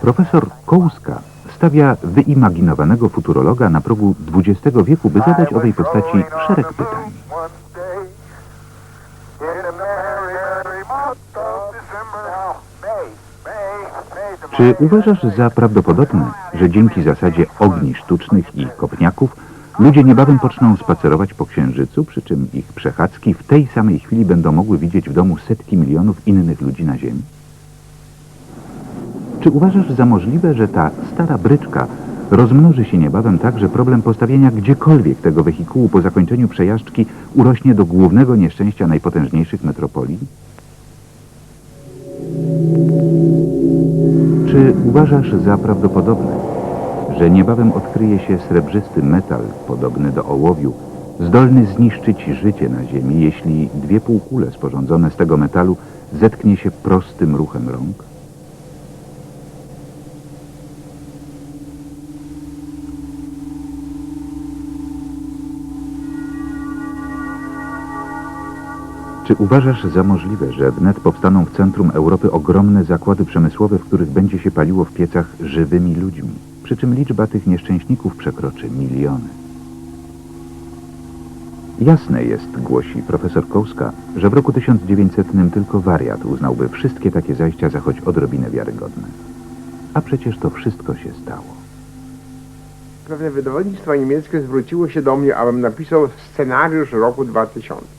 Profesor Kołuska stawia wyimaginowanego futurologa na progu XX wieku, by zadać owej postaci szereg pytań. Czy uważasz za prawdopodobne, że dzięki zasadzie ogni sztucznych i kopniaków ludzie niebawem poczną spacerować po Księżycu, przy czym ich przechadzki w tej samej chwili będą mogły widzieć w domu setki milionów innych ludzi na Ziemi? Czy uważasz za możliwe, że ta stara bryczka rozmnoży się niebawem tak, że problem postawienia gdziekolwiek tego wehikułu po zakończeniu przejażdżki urośnie do głównego nieszczęścia najpotężniejszych metropolii? Uważasz za prawdopodobne, że niebawem odkryje się srebrzysty metal, podobny do ołowiu, zdolny zniszczyć życie na Ziemi, jeśli dwie półkule sporządzone z tego metalu zetknie się prostym ruchem rąk? Czy uważasz za możliwe, że wnet powstaną w centrum Europy ogromne zakłady przemysłowe, w których będzie się paliło w piecach żywymi ludźmi, przy czym liczba tych nieszczęśników przekroczy miliony? Jasne jest, głosi profesor Kołska, że w roku 1900 tylko wariat uznałby wszystkie takie zajścia za choć odrobinę wiarygodne. A przecież to wszystko się stało. Pewne wydawnictwo niemieckie zwróciło się do mnie, abym napisał scenariusz roku 2000.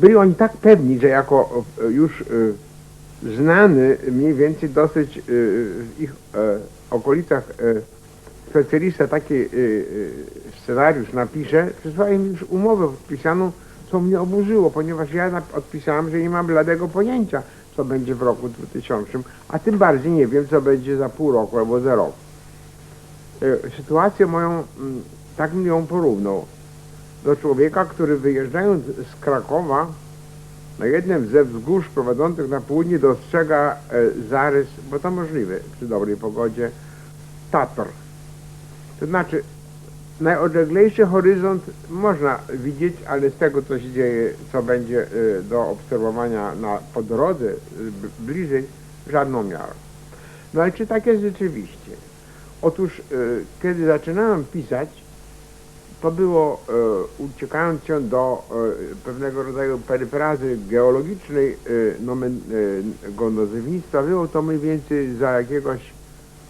Byli oni tak pewni, że jako e, już e, znany mniej więcej dosyć e, w ich okolicach specjalista taki scenariusz napisze, przysłali mi już umowę podpisaną, co mnie oburzyło, ponieważ ja odpisałem, że nie mam bladego pojęcia, co będzie w roku 2000, a tym bardziej nie wiem, co będzie za pół roku albo za rok. Sytuację moją, mm, tak mi ją porównał do człowieka, który wyjeżdżając z Krakowa na jednym ze wzgórz prowadzących na południe dostrzega e, zarys, bo to możliwe przy dobrej pogodzie, Tatr. To znaczy najodleglejszy horyzont można widzieć, ale z tego co się dzieje, co będzie e, do obserwowania na, po drodze e, bliżej, żadną miarą. No ale czy tak jest rzeczywiście? Otóż kiedy zaczynałem pisać, to było, e, się do e, pewnego rodzaju peryfrazy geologicznej e, nomen, e, go nazewnictwa, było to mniej więcej za jakiegoś,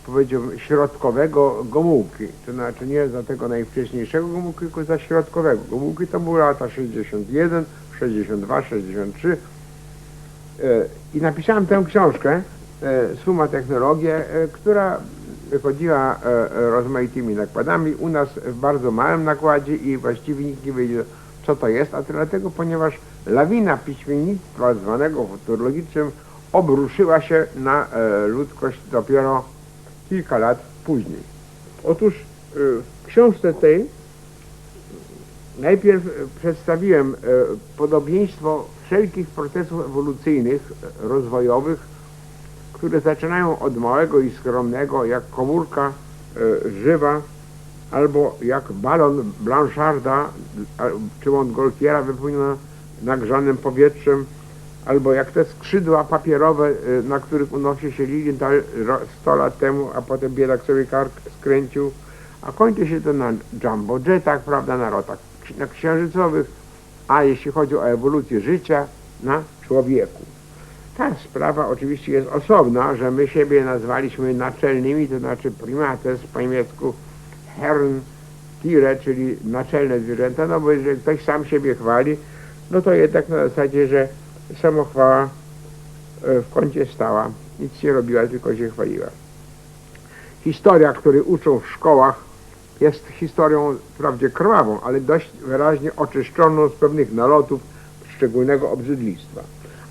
powiedziałbym, środkowego Gomułki. To znaczy nie za tego najwcześniejszego Gomułki, tylko za środkowego. Gomułki to były lata 61, 62, 63. E, I napisałem tę książkę, e, Suma Technologie, e, która wychodziła e, e, rozmaitymi nakładami. U nas w bardzo małym nakładzie i właściwie nikt nie wiedział, co to jest, a to dlatego, ponieważ lawina piśmiennictwa zwanego futurologicznym obruszyła się na e, ludzkość dopiero kilka lat później. Otóż w książce tej najpierw przedstawiłem podobieństwo wszelkich procesów ewolucyjnych, rozwojowych, które zaczynają od małego i skromnego, jak komórka e, żywa, albo jak balon Blancharda czy Montgolfiera wypełniona nagrzanym powietrzem, albo jak te skrzydła papierowe, e, na których unosi się Lilienthal ro- 100 lat temu, a potem biedak sobie kark skręcił, a kończy się to na jumbo jetach, prawda, na rotach na księżycowych, a jeśli chodzi o ewolucję życia, na człowieku. Ta sprawa oczywiście jest osobna, że my siebie nazwaliśmy naczelnymi, to znaczy primates po niemiecku Herrn Tiere, czyli naczelne zwierzęta, no bo jeżeli ktoś sam siebie chwali, no to jednak na zasadzie, że samochwała e, w kącie stała, nic nie robiła, tylko się chwaliła. Historia, której uczą w szkołach, jest historią wprawdzie krwawą, ale dość wyraźnie oczyszczoną z pewnych nalotów szczególnego obrzydlistwa.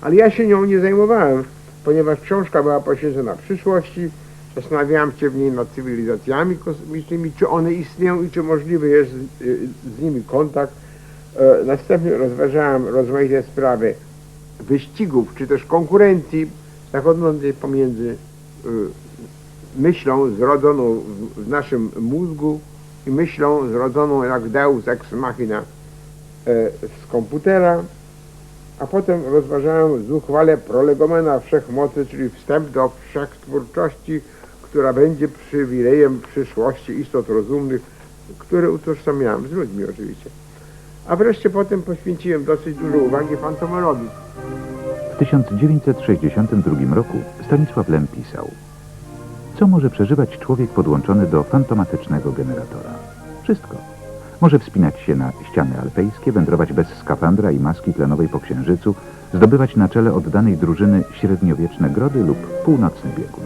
Ale ja się nią nie zajmowałem, ponieważ książka była poświęcona przyszłości, zastanawiałem się w niej nad cywilizacjami kosmicznymi, czy one istnieją i czy możliwy jest z, y, z nimi kontakt. E, Następnie rozważałem rozmaite sprawy wyścigów, czy też konkurencji zachodzącej pomiędzy e, myślą zrodzoną w- w naszym mózgu i myślą zrodzoną jak Deus ex machina e, z komputera, a potem rozważałem zuchwale prolegomena wszechmocy, czyli wstęp do wszechtwórczości, która będzie przywilejem przyszłości istot rozumnych, które utożsamiałem z ludźmi oczywiście. A wreszcie potem poświęciłem dosyć dużo uwagi fantomologii. W 1962 roku Stanisław Lem pisał Co może przeżywać człowiek podłączony do fantomatycznego generatora? Wszystko. Może wspinać się na ściany alpejskie, wędrować bez skafandra i maski tlenowej po księżycu, zdobywać na czele oddanej drużyny średniowieczne grody lub północny biegun.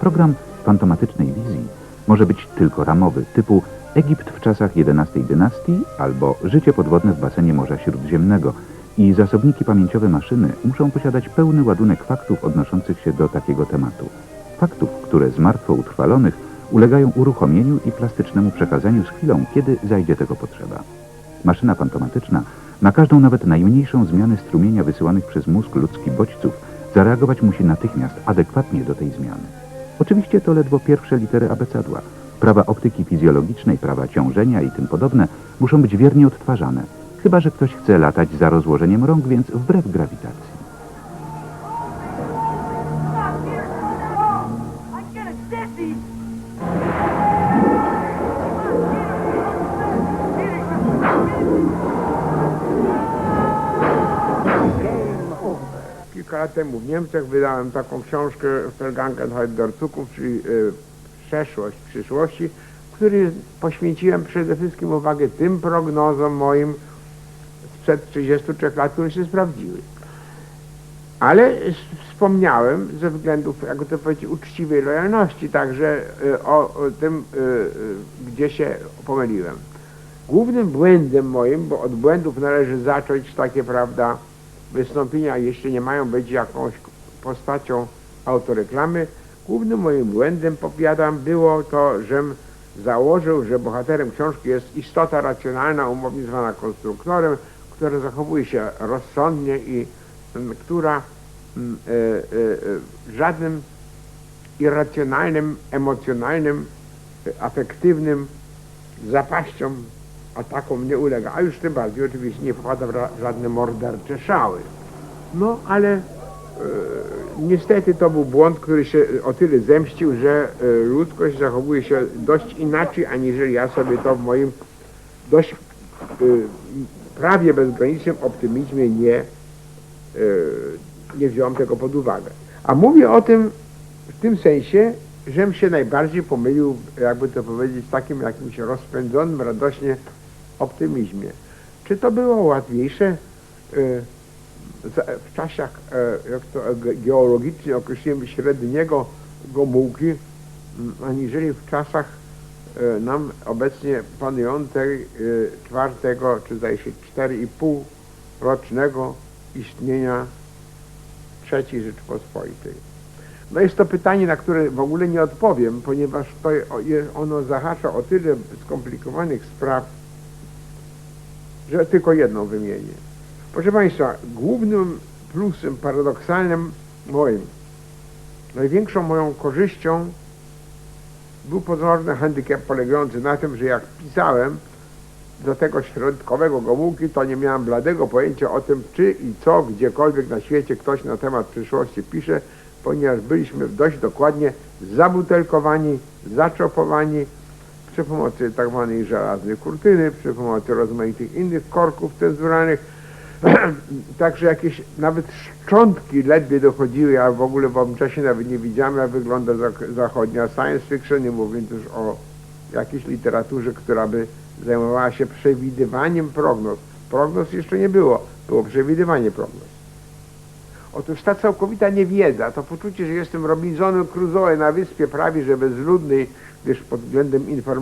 Program fantomatycznej wizji może być tylko ramowy, typu Egipt w czasach XI dynastii albo życie podwodne w basenie Morza Śródziemnego i zasobniki pamięciowe maszyny muszą posiadać pełny ładunek faktów odnoszących się do takiego tematu. Faktów, które z martwo utrwalonych ulegają uruchomieniu i plastycznemu przekazaniu z chwilą, kiedy zajdzie tego potrzeba. Maszyna fantomatyczna na każdą nawet najmniejszą zmianę strumienia wysyłanych przez mózg ludzki bodźców zareagować musi natychmiast, adekwatnie do tej zmiany. Oczywiście to ledwo pierwsze litery abecadła. Prawa optyki fizjologicznej, prawa ciążenia i tym podobne muszą być wiernie odtwarzane. Chyba, że ktoś chce latać za rozłożeniem rąk, więc wbrew grawitacji. Temu w Niemczech wydałem taką książkę der Zukunft, czyli y, przeszłość przyszłości, w której poświęciłem przede wszystkim uwagę tym prognozom moim sprzed 33 lat, które się sprawdziły. Ale wspomniałem ze względów, jakby to powiedzieć, uczciwej lojalności także y, o, o tym, y, gdzie się pomyliłem. Głównym błędem moim, bo od błędów należy zacząć takie, prawda, wystąpienia, jeśli nie mają być jakąś postacią autoreklamy, głównym moim błędem, powiadam, było to, żem założył, że bohaterem książki jest istota racjonalna, umownie zwana konstruktorem, która zachowuje się rozsądnie i która e, e, e, żadnym irracjonalnym, emocjonalnym, afektywnym zapaściom, atakom nie ulega, a już tym bardziej oczywiście nie popada w żadne mordercze szały. No ale e, niestety to był błąd, który się o tyle zemścił, że e, ludzkość zachowuje się dość inaczej, aniżeli ja sobie to w moim dość e, prawie bezgranicznym optymizmie nie, e, nie wziąłem tego pod uwagę. A mówię o tym w tym sensie, żem się najbardziej pomylił, jakby to powiedzieć, takim jakimś rozpędzonym, radośnie optymizmie. Czy to było łatwiejsze e, w czasach, e, jak to ge- geologicznie określimy, średniego Gomułki, aniżeli w czasach e, nam obecnie panującej e, czwartego, czy zdaje się 4,5 rocznego istnienia III Rzeczypospolitej. No jest to pytanie, na które w ogóle nie odpowiem, ponieważ to ono zahacza o tyle skomplikowanych spraw, że tylko jedną wymienię. Proszę Państwa, głównym plusem paradoksalnym moim, największą moją korzyścią był pozorny handicap polegający na tym, że jak pisałem do tego środkowego Gomułki, to nie miałem bladego pojęcia o tym, czy i co gdziekolwiek na świecie ktoś na temat przyszłości pisze, ponieważ byliśmy dość dokładnie zabutelkowani, zaczopowani przy pomocy tak zwanej żelaznej kurtyny, przy pomocy rozmaitych innych korków cenzuralnych. Także jakieś nawet szczątki ledwie dochodziły, a w ogóle w owym czasie nawet nie widziałem, jak wygląda zachodnia science fiction, nie mówiąc już o jakiejś literaturze, która by zajmowała się przewidywaniem prognoz. Prognoz jeszcze nie było, było przewidywanie prognoz. Otóż ta całkowita niewiedza, to poczucie, że jestem Robinsonem Crusoe na wyspie prawie że bezludnej, gdyż pod względem informacji